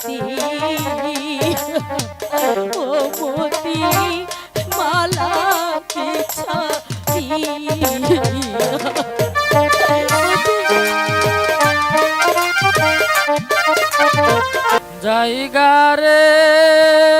মতি ও মতি মালা জায়গা রে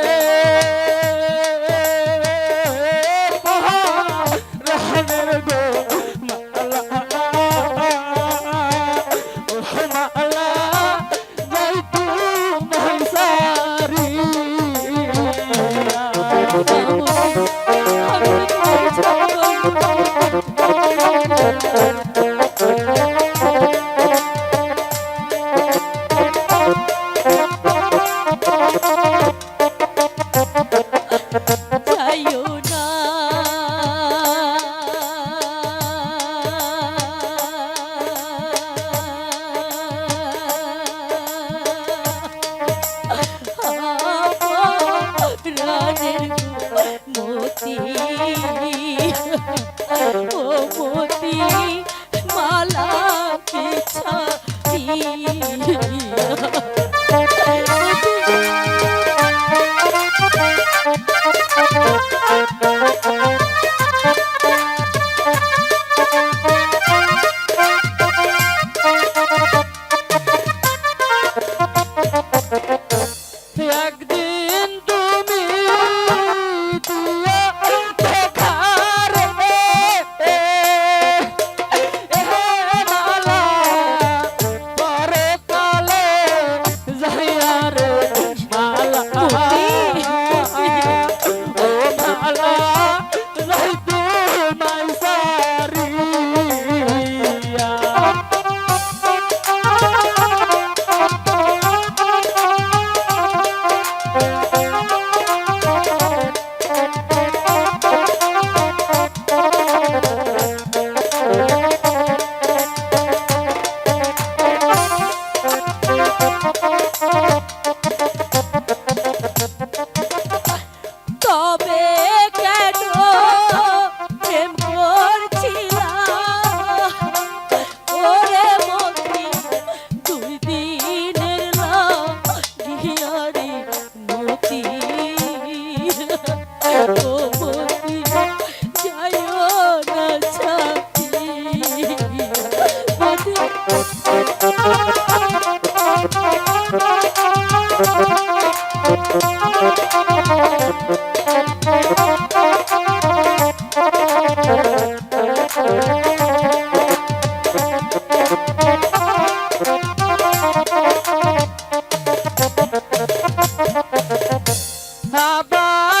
Thank you. Bye-bye.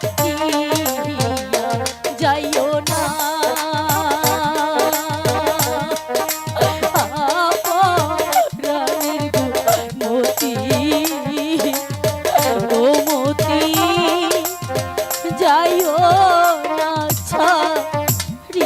যাইও না ছাড়িয়া।